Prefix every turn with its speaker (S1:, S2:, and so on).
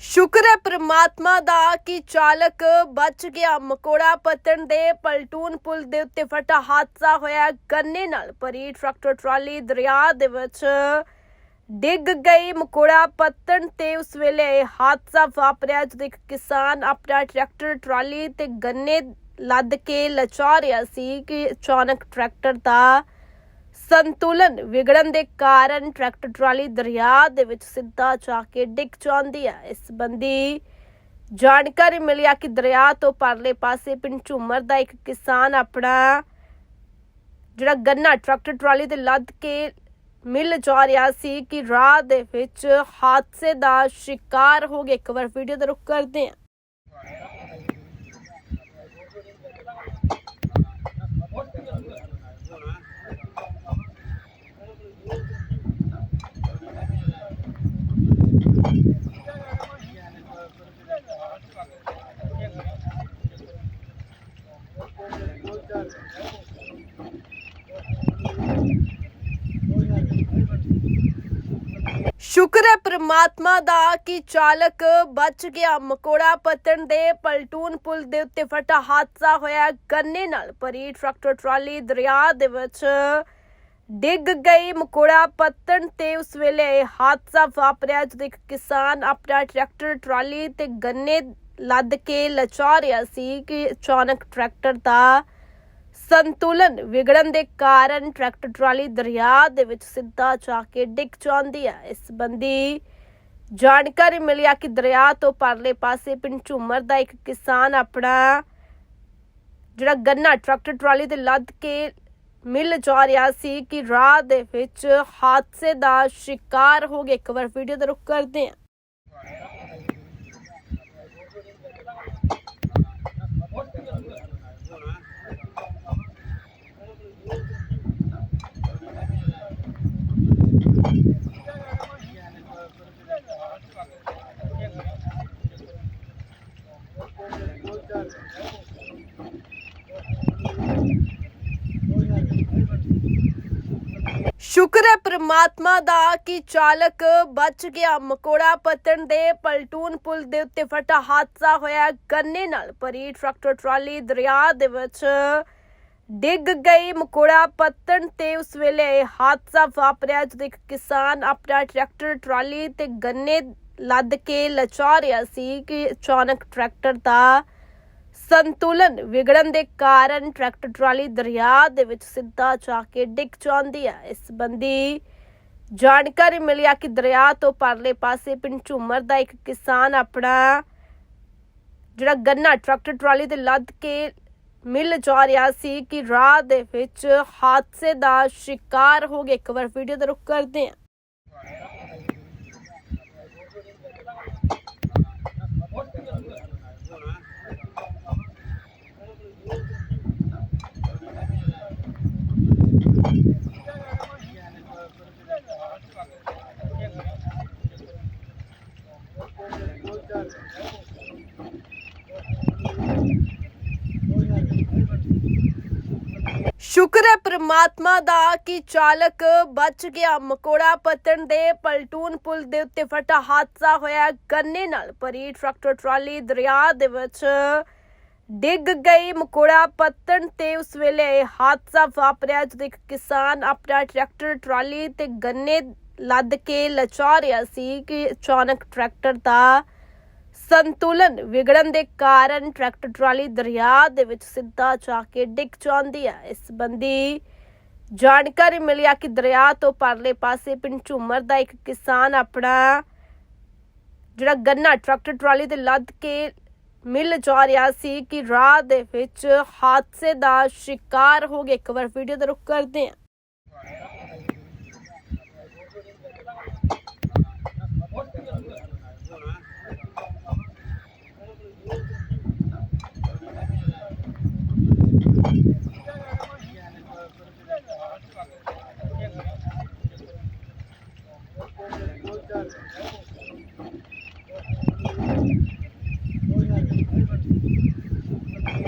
S1: ਸ਼ੁਕਰ ਹੈ ਪ੍ਰਮਾਤਮਾ ਦਾ ਕਿ ਚਾਲਕ ਬਚ ਗਿਆ। ਮਕੋੜਾ ਪਤਨ ਦੇ ਪਲਟੂਨ ਪੁਲ ਦੇ ਉੱਤੇ ਫਟਾ ਹਾਦਸਾ ਹੋਇਆ। ਗੰਨੇ ਨਾਲ ਭਰੀ ਟਰੈਕਟਰ ਟਰਾਲੀ ਦਰਿਆ ਦੇ ਵਿੱਚ ਡਿੱਗ ਗਈ। ਮਕੋੜਾ ਪਤਨ ਤੇ ਉਸ ਵੇਲੇ ਇਹ ਹਾਦਸਾ ਵਾਪਰਿਆ, ਜਦੋਂ ਇੱਕ ਕਿਸਾਨ ਆਪਣਾ ਟਰੈਕਟਰ ਟਰਾਲੀ ਤੇ ਗੰਨੇ ਲੱਦ ਕੇ ਲਚਾ ਰਿਹਾ ਸੀ ਕਿ ਅਚਾਨਕ ਟਰੈਕਟਰ ਦਾ ਸੰਤੁਲਨ ਵਿਗੜਨ ਦੇ ਕਾਰਨ ਟਰੈਕਟਰ ਟਰਾਲੀ ਦਰਿਆ ਦੇ ਵਿੱਚ ਸਿੱਧਾ ਜਾ ਕੇ ਡਿੱਗ ਜਾਂਦੀ ਹੈ। ਇਸ ਸੰਬੰਧੀ ਜਾਣਕਾਰੀ ਮਿਲਿਆ ਕਿ ਦਰਿਆ ਤੋਂ ਪਰਲੇ ਪਾਸੇ ਪਿੰਡ ਝੂਮਰ ਦਾ ਇੱਕ ਕਿਸਾਨ ਆਪਣਾ ਜਿਹੜਾ ਗੰਨਾ ਟਰੈਕਟਰ ਟਰਾਲੀ ਤੇ ਲੱਦ ਕੇ ਮਿਲ ਜਾ ਰਿਹਾ ਸੀ ਕਿ ਰਾਹ ਦੇ ਵਿੱਚ ਹਾਦਸੇ ਦਾ ਸ਼ਿਕਾਰ ਹੋ ਗਿਆ ਇੱਕ ਵਾਰ ਵੀਡੀਓ ਦਾ ਰੁਕ ਕਰਦੇ ਹਾਂ। ਸ਼ੁਕਰ ਹੈ ਪ੍ਰਮਾਤਮਾ ਦਾ ਕਿ ਚਾਲਕ ਬਚ ਗਿਆ। ਮਕੋੜਾ ਪਤਨ ਦੇ ਪਲਟੂਨ ਪੁਲ ਦੇ ਉੱਤੇ ਫਟਾ ਹਾਦਸਾ ਹੋਇਆ। ਗੰਨੇ ਨਾਲ ਭਰੀ ਟਰੈਕਟਰ ਟਰਾਲੀ ਦਰਿਆ ਦੇ ਵਿੱਚ ਡਿੱਗ ਗਈ। ਮਕੋੜਾ ਪਤਨ ਤੇ ਉਸ ਵੇਲੇ ਇਹ ਹਾਦਸਾ ਵਾਪਰਿਆ, ਜਦੋਂ ਇੱਕ ਕਿਸਾਨ ਆਪਣਾ ਟਰੈਕਟਰ ਟਰਾਲੀ ਤੇ ਗੰਨੇ ਲੱਦ ਕੇ ਲਚਾ ਰਿਹਾ ਸੀ ਕਿ ਅਚਾਨਕ ਟਰੈਕਟਰ ਦਾ ਸੰਤੁਲਨ ਵਿਗੜਨ ਦੇ ਕਾਰਨ ਟਰੈਕਟਰ ਟਰਾਲੀ ਦਰਿਆ ਦੇ ਵਿੱਚ ਸਿੱਧਾ ਜਾ ਕੇ ਡਿੱਗ ਜਾਂਦੀ ਹੈ। ਇਸ ਸੰਬੰਧੀ ਜਾਣਕਾਰੀ ਮਿਲਿਆ ਕਿ ਦਰਿਆ ਤੋਂ ਪਰਲੇ ਪਾਸੇ ਪਿੰਡ ਝੂਮਰ ਦਾ ਇੱਕ ਕਿਸਾਨ ਆਪਣਾ ਜਿਹੜਾ ਗੰਨਾ ਟਰੈਕਟਰ ਟਰਾਲੀ ਤੇ ਲੱਦ ਕੇ ਮਿਲ ਜਾ ਰਿਹਾ ਸੀ ਕਿ ਰਾਹ ਦੇ ਵਿੱਚ ਹਾਦਸੇ ਦਾ ਸ਼ਿਕਾਰ ਹੋ ਗਿਆ ਇੱਕ ਵਾਰ ਵੀਡੀਓ ਦਾ ਰੁਕ ਕਰਦੇ ਹਾਂ। ਸ਼ੁਕਰ ਹੈ ਪ੍ਰਮਾਤਮਾ ਦਾ ਕਿ ਚਾਲਕ ਬਚ ਗਿਆ। ਮਕੋੜਾ ਪਤਨ ਦੇ ਪਲਟੂਨ ਪੁਲ ਦੇ ਉੱਤੇ ਫਟਾ ਹਾਦਸਾ ਹੋਇਆ। ਗੰਨੇ ਨਾਲ ਭਰੀ ਟਰੈਕਟਰ ਟਰਾਲੀ ਦਰਿਆ ਦੇ ਵਿੱਚ ਡਿੱਗ ਗਈ। ਮਕੋੜਾ ਪਤਨ ਤੇ ਉਸ ਵੇਲੇ ਹਾਦਸਾ ਵਾਪਰਿਆ, ਜਦੋਂ ਇੱਕ ਕਿਸਾਨ ਆਪਣਾ ਟਰੈਕਟਰ ਟਰਾਲੀ ਤੇ ਗੰਨੇ ਲੱਦ ਕੇ ਲਚਾ ਰਿਹਾ ਸੀ ਕਿ ਅਚਾਨਕ ਟਰੈਕਟਰ ਦਾ ਸੰਤੁਲਨ ਵਿਗੜਨ ਦੇ ਕਾਰਨ ਟਰੈਕਟਰ ਟਰਾਲੀ ਦਰਿਆ ਦੇ ਵਿੱਚ ਸਿੱਧਾ ਜਾ ਕੇ ਡਿੱਗ ਜਾਂਦੀ ਹੈ। ਇਸ ਸੰਬੰਧੀ ਜਾਣਕਾਰੀ ਮਿਲਿਆ ਕਿ ਦਰਿਆ ਤੋਂ ਪਰਲੇ ਪਾਸੇ ਪਿੰਡ ਝੂਮਰ ਦਾ ਇੱਕ ਕਿਸਾਨ ਆਪਣਾ ਜਿਹੜਾ ਗੰਨਾ ਟਰੈਕਟਰ ਟਰਾਲੀ ਤੇ ਲੱਦ ਕੇ ਮਿਲ ਜਾ ਰਿਹਾ ਸੀ ਕਿ ਰਾਹ ਦੇ ਵਿੱਚ ਹਾਦਸੇ ਦਾ ਸ਼ਿਕਾਰ ਹੋ ਗਿਆ ਇੱਕ ਵਾਰ ਵੀਡੀਓ ਦਾ ਰੁਕ ਕਰਦੇ ਹਾਂ। ਸ਼ੁਕਰ ਹੈ ਪ੍ਰਮਾਤਮਾ ਦਾ ਕਿ ਚਾਲਕ ਬਚ ਗਿਆ। ਮਕੋੜਾ ਪਤਨ ਦੇ ਪਲਟੂਨ ਪੁਲ ਦੇ ਉੱਤੇ ਫਟਾ ਹਾਦਸਾ ਹੋਇਆ। ਗੰਨੇ ਨਾਲ ਭਰੀ ਟਰੈਕਟਰ ਟਰਾਲੀ ਦਰਿਆ ਦੇ ਵਿੱਚ ਡਿੱਗ ਗਈ। ਮਕੋੜਾ ਪਤਨ ਤੇ ਉਸ ਵੇਲੇ ਹਾਦਸਾ ਵਾਪਰਿਆ, ਜਦੋਂ ਇੱਕ ਕਿਸਾਨ ਆਪਣਾ ਟਰੈਕਟਰ ਟਰਾਲੀ ਤੇ ਗੰਨੇ ਲੱਦ ਕੇ ਲਚਾ ਰਿਹਾ ਸੀ ਕਿ ਅਚਾਨਕ ਟਰੈਕਟਰ ਦਾ ਸੰਤੁਲਨ ਵਿਗੜਨ ਦੇ ਕਾਰਨ ਟਰੈਕਟਰ ਟਰਾਲੀ ਦਰਿਆ ਦੇ ਵਿੱਚ ਸਿੱਧਾ ਜਾ ਕੇ ਡਿੱਗ ਜਾਂਦੀ ਹੈ। ਇਸ ਸੰਬੰਧੀ ਜਾਣਕਾਰੀ ਮਿਲਿਆ ਕਿ ਦਰਿਆ ਤੋਂ ਪਰਲੇ ਪਾਸੇ ਪਿੰਡ ਝੂਮਰ ਦਾ ਇੱਕ ਕਿਸਾਨ ਆਪਣਾ ਜਿਹੜਾ ਗੰਨਾ ਟਰੈਕਟਰ ਟਰਾਲੀ ਤੇ ਲੱਦ ਕੇ ਮਿਲ ਜਾ ਰਿਹਾ ਸੀ ਕਿ ਰਾਹ ਦੇ ਵਿੱਚ ਹਾਦਸੇ ਦਾ ਸ਼ਿਕਾਰ ਹੋ ਗਿਆ ਇੱਕ ਵਾਰ ਵੀਡੀਓ ਦਾ ਰੁਕ ਕਰਦੇ ਹਾਂ। done it.